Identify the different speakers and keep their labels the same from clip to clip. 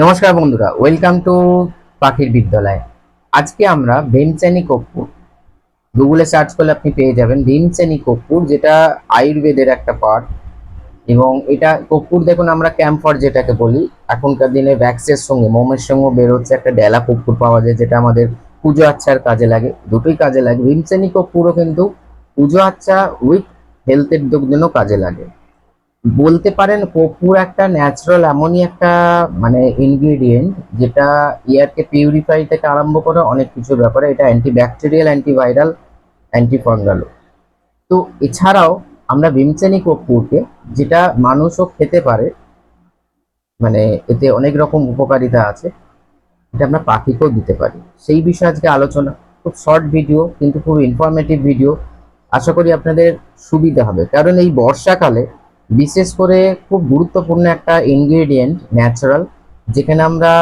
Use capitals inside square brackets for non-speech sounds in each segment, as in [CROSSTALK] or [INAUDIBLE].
Speaker 1: নমস্কার বন্ধুরা welcome to পাখির বিদ্যালয়। আজকে আমরা ভীমসেনি কর্পূর গুগলে সার্চ করলে আপনি পেয়ে যাবেন ভীমসেনি কর্পূর যেটা আয়ুর্বেদের একটা পার্ট এবং এটা কর্পূর দেখুন, আমরা ক্যাম্পর যেটাকে বলি, এখনকার দিনে ভ্যাক্সের সঙ্গে, মোমের সঙ্গে বেরোচ্ছে, একটা ডেলা কর্পূর পাওয়া যায়, যেটা আমাদের পুজো আচ্ছার কাজে লাগে, দুটোই কাজে লাগে। ভীমসেনি কর্পূরও কিন্তু পুজো আচ্ছা উইথ হেলথের জন্য কাজে লাগে। বলতে পারেন কর্পূর একটা ন্যাচারাল এমনই একটা মানে ইনগ্রিডিয়েন্ট যেটা ইয়ারকে পিউরিফাই থেকে আরম্ভ করে অনেক কিছুর ব্যাপারে, এটা অ্যান্টি ব্যাকটেরিয়াল অ্যান্টিভাইরাল অ্যান্টি ফাঙ্গালও তো এছাড়াও আমরা ভীমসেনি কর্পূরকে, যেটা মানুষও খেতে পারে মানে এতে অনেক রকম উপকারিতা আছে, এটা আমরা পাখিকেও দিতে পারি। সেই বিষয়ে আজকে আলোচনা, খুব শর্ট ভিডিও কিন্তু খুব ইনফরমেটিভ ভিডিও আশা করি আপনাদের সুবিধা হবে। কারণ এই বর্ষাকালে বিশেষ করে খুব গুরুত্বপূর্ণ একটা ইনগ্রেডিয়েন্ট ন্যাচারাল যেখানে আমরা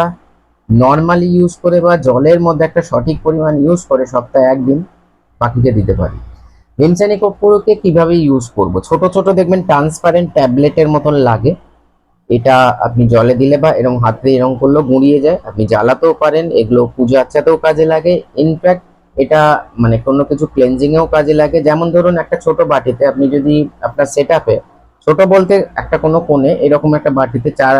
Speaker 1: নর্মালি ইউজ করে বা জলের মধ্যে একটা সঠিক পরিমাণ ইউজ করে সপ্তাহে একদিন পাখিকে দিতে পারি। ভীমসেনি কর্পূরকে কীভাবে ইউজ করব? ছোট ছোট দেখবেন ট্রান্সপারেন্ট ট্যাবলেটের মতন লাগে। এটা আপনি জলে দিলে বা এরকম হাতে এরকম করলেও গুঁড়িয়ে যায়। আপনি জ্বালাতেও পারেন, এগুলো পুজো আচ্ছাতেও কাজে লাগে। ইনফ্যাক্ট এটা মানে কোনো কিছু ক্লেনজিং এও কাজে লাগে। যেমন ধরুন একটা ছোট বাটিতে আপনি যদি আপনার সেট ছোট বলতে একটা কোনো কোণে এরকম একটা বাটিতে চার,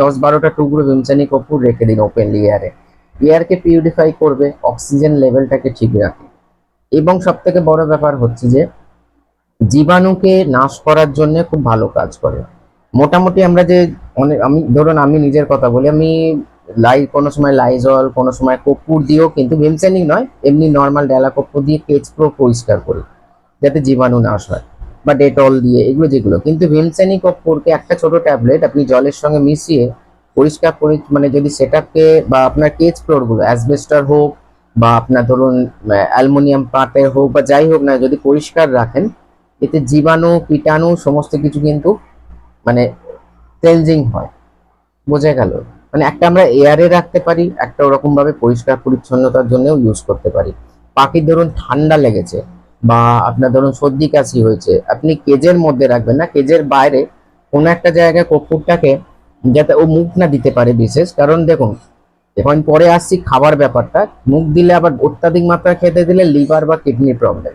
Speaker 1: দশ বারোটা টুকরো ভীমসানি কর্পূর রেখে দিন ওপেনলি এয়ারে এয়ারকে পিউরিফাই করবে অক্সিজেন লেভেলটাকে ঠিক রাখে। এবং সব থেকে বড় ব্যাপার হচ্ছে যে, জীবাণুকে নাশ করার জন্য খুব ভালো কাজ করে। মোটামুটি আমরা যে অনেক আমি, ধরুন আমি নিজের কথা বলি, আমি লাই, কোনো সময় লাইজল কোনো সময় কর্পূর দিয়েও কিন্তু ভীমসেনিক নয়, এমনি নর্মাল ডেলা কর্পূর দিয়ে কেচ প্রো পরিষ্কার করি, যাতে জীবাণু নাশ হয়। বা ডেটল দিয়ে, এগুলো যেগুলো। কিন্তু ভীমসেনি কর্পূরকে একটা ছোট ট্যাবলেট আপনি জলের সঙ্গে মিশিয়ে পরিষ্কার করে মানে যদি সেটাকে বা আপনার কেচ ফ্লোরগুলো অ্যাসবেস্টার হোক বা আপনার ধরুন অ্যালুমিনিয়াম পাটের হোক বা যাই হোক না, যদি পরিষ্কার রাখেন, এতে জীবাণু, কীটাণু সমস্ত কিছু কিন্তু মানে ক্লেনজিং হয়। বোঝা গেল? মানে একটা আমরা এয়ারে রাখতে পারি, একটা ওরকম ভাবে পরিষ্কার পরিচ্ছন্নতার জন্যও ইউজ করতে পারি। পাখির ধরুন ঠান্ডা লেগেছে বা আপনার ধরুন সর্দি, কাশি হয়েছে, আপনি কেজের মধ্যে রাখবেন না, কেজের বাইরে কোনো একটা জায়গায় কর্পূরটাকে যাতে ও মুখ না দিতে পারে বিশেষ। কারণ দেখুন, এখন পরে আসছি খাবার ব্যাপারটা, মুখ দিলে আবার অত্যাধিক মাত্রা খেতে দিলে লিভার বা কিডনি প্রবলেম।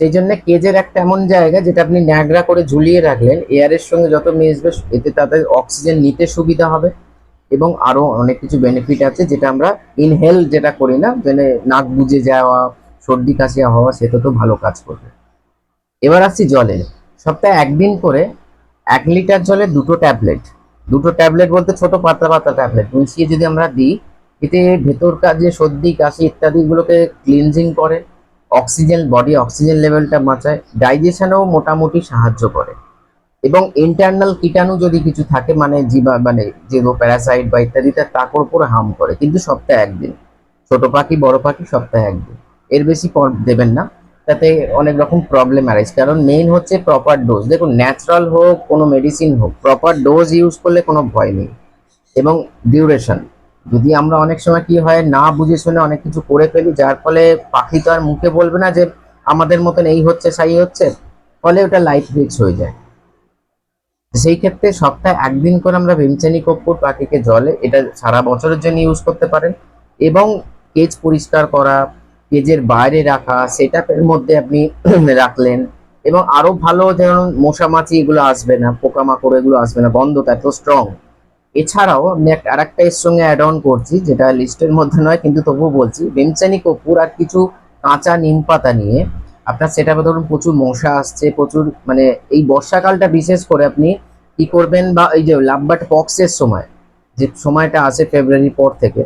Speaker 1: সেই জন্য কেজের একটা এমন জায়গা যেটা আপনি ন্যাগড়া করে ঝুলিয়ে রাখলেন এয়ারের সঙ্গে যত মিশবে, এতে তাদের অক্সিজেন নিতে সুবিধা হবে এবং আরও অনেক কিছু বেনিফিট আছে যেটা আমরা ইনহেল যেটা করি না মানে নাক বুঝে যাওয়া সর্দি, কাশি হওয়া সেটা তো ভালো কাজ করবে। এবার আসছি জলে। সপ্তাহে একদিন করে এক লিটার জলে দুটো ট্যাবলেট। দুটো ট্যাবলেট বলতে ছোট পাতলা পাতলা ট্যাবলেট। মিশিয়ে যদি আমরা দিই, এতে ভেতরকার যে সর্দি, কাশি ইত্যাদিগুলোকে ক্লিনজিং করে অক্সিজেন বডি অক্সিজেন লেভেলটা বাঁচায় ডাইজেশনেও মোটামুটি সাহায্য করে। এবং ইন্টারনাল কীটাণু যদি কিছু থাকে মানে জীবা মানে যে প্যারাসাইট বা ইত্যাদিতে, তাকে উপরে হার্ম করে। কিন্তু সপ্তাহে একদিন। ছোট পাখি, বড় পাখি, সপ্তাহে একদিন। এর বেশি দেবেন না। তাতে অনেক রকম প্রবলেম অ্যারাইজ কারণ মেইন হচ্ছে প্রপার ডোজ দেখুন ন্যাচারাল হোক, কোনো মেডিসিন হোক প্রপার ডোজ ইউজ করলে কোনো ভয় নেই। এবং ডিউরেশন যদি আমরা অনেক সময় কি হয়, না বুঝে শুনে অনেক কিছু করে ফেলি, যার ফলে পাখি তো আর মুখে বলবে না যে, আমাদের মতন এই হচ্ছে, সাই হচ্ছে। ফলে ওটা লাইফ রিক্স হয়ে যায়। সেই ক্ষেত্রে সপ্তাহে একদিন করে আমরা ভীমসেনি কর্পূর পাখিকে জলে, এটা সারা বছরের জন্য ইউজ করতে পারেন। এবং কেজ পরিষ্কার করা কেজের বাইরে রাখা সেটআপের মধ্যে আপনি [CLEARS THROAT] রাখলেন এবং আরও ভালো যেমন মশা মাছি এগুলো আসবে না, পোকামাকড় এগুলো আসবে না, গন্ধটা এত স্ট্রং এছাড়াও আমি এক- আরেকটা এর সঙ্গে অ্যাড অন করছি, যেটা লিস্টের মধ্যে নয়, কিন্তু তবুও বলছি, ভীমসেনি কর্পূর আর কিছু কাঁচা নিম পাতা নিয়ে আপনার সেটাপে ধরুন প্রচুর মশা আসছে, প্রচুর মানে এই বর্ষাকালটা বিশেষ করে আপনি কি করবেন বা এই যে লাভবাট পক্সের সময়, যে সময়টা আসে ফেব্রুয়ারি পর থেকে,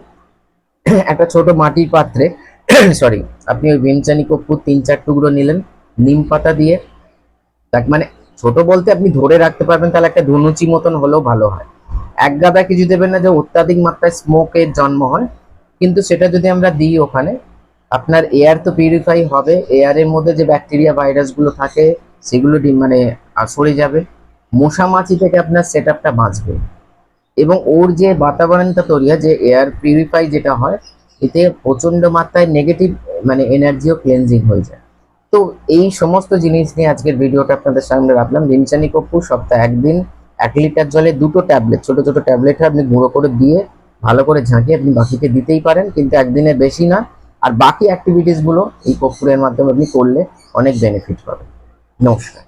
Speaker 1: [CLEARS THROAT] একটা ছোট মাটির পাত্রে [COUGHS] সরি আপনি ওই ভীমচানি কর্পূর তিন চার টুকরো নিলেন, নিম পাতা দিয়ে। তাক মানে ছোট বলতে আপনি ধরে রাখতে পারবেন, তাহলে একটা ধনুচি মতন হলেও ভালো হয়। এক গাদা কিছু দেবেন না যে অত্যাধিক মাত্রায় স্মোকের জন্ম হয়, কিন্তু সেটা যদি আমরা দিই ওখানে, আপনার এয়ার তো পিউরিফাই হবে এয়ারের মধ্যে যে ব্যাকটেরিয়া ভাইরাসগুলো থাকে, সেগুলো মানে সরে যাবে। মশা মাছি থেকে আপনার সেট আপটা বাঁচবে। এবং ওর যে বাতাবরণটা তৈরি হয়, যে এয়ার পিউরিফাই যেটা হয় এতে প্রচণ্ড মাত্রায় নেগেটিভ মানে এনার্জিও ক্লেনজিং হয়ে যায়। তো এই সমস্ত জিনিস নিয়ে আজকের ভিডিওটা আপনাদের সামনে রাখলাম। ভিমসানি কর্পূর সপ্তাহে একদিন, এক লিটার জলে দুটো ট্যাবলেট, ছোট ছোট ট্যাবলেট আপনি গুঁড়ো করে দিয়ে ভালো করে ঝাঁকিয়ে আপনি বাকিকে দিতেই পারেন, কিন্তু একদিনের বেশি না। আর বাকি অ্যাক্টিভিটিসগুলো এই কর্পূরের মাধ্যমে আপনি করলে অনেক বেনিফিট পাবেন। নমস্কার।